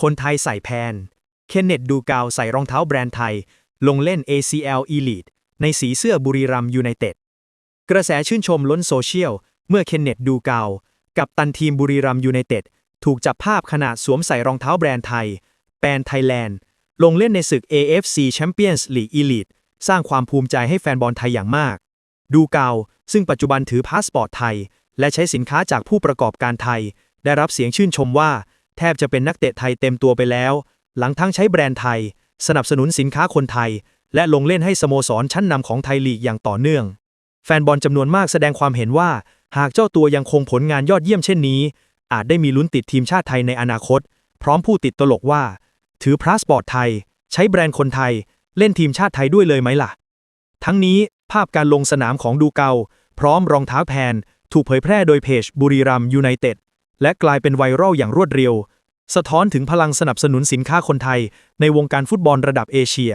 คนไทยใส่แพน เคนเนตดูกาวใส่รองเท้าแบรนด์ไทย ลงเล่น ACL Elite ในสีเสื้อบุรีรัมยูไนเต็ด กระแสชื่นชมล้นโซเชียล เมื่อเคนเนตดูกาว กับตันทีมบุรีรัมยูไนเต็ด ถูกจับภาพขณะสวมใส่รองเท้าแบรนด์ไทย แปนไทยแลนด์ ลงเล่นในศึก AFC Champions League Elite สร้างความภูมิใจให้แฟนบอลไทยอย่างมาก ดูกาวซึ่งปัจจุบันถือพาสปอร์ตไทย และใช้สินค้าจากผู้ประกอบการไทย ได้รับเสียงชื่นชมว่า แทบจะเป็นนักเตะไทยเต็มตัวไปแล้ว หลังทั้งใช้แบรนด์ไทย สนับสนุนสินค้าคนไทย และลงเล่นให้สโมสรชั้นนำของไทยลีกอย่างต่อเนื่อง แฟนบอลจำนวนมากแสดงความเห็นว่า หากเจ้าตัวยังคงผลงานยอดเยี่ยมเช่นนี้ อาจได้มีลุ้นติดทีมชาติไทยในอนาคต พร้อมผู้ติดตลกว่า ถือพาสปอร์ตไทย ใช้แบรนด์คนไทย เล่นทีมชาติไทยด้วยเลยไหมล่ะ ทั้งนี้ภาพการลงสนามของดูเกา พร้อมรองเท้าแพน ถูกเผยแพร่โดยเพจบุรีรัมยูไนเต็ด และกลายเป็นไวรัลอย่างรวดเร็ว สะท้อนถึงพลังสนับสนุนสินค้าคนไทย ในวงการฟุตบอลระดับเอเชีย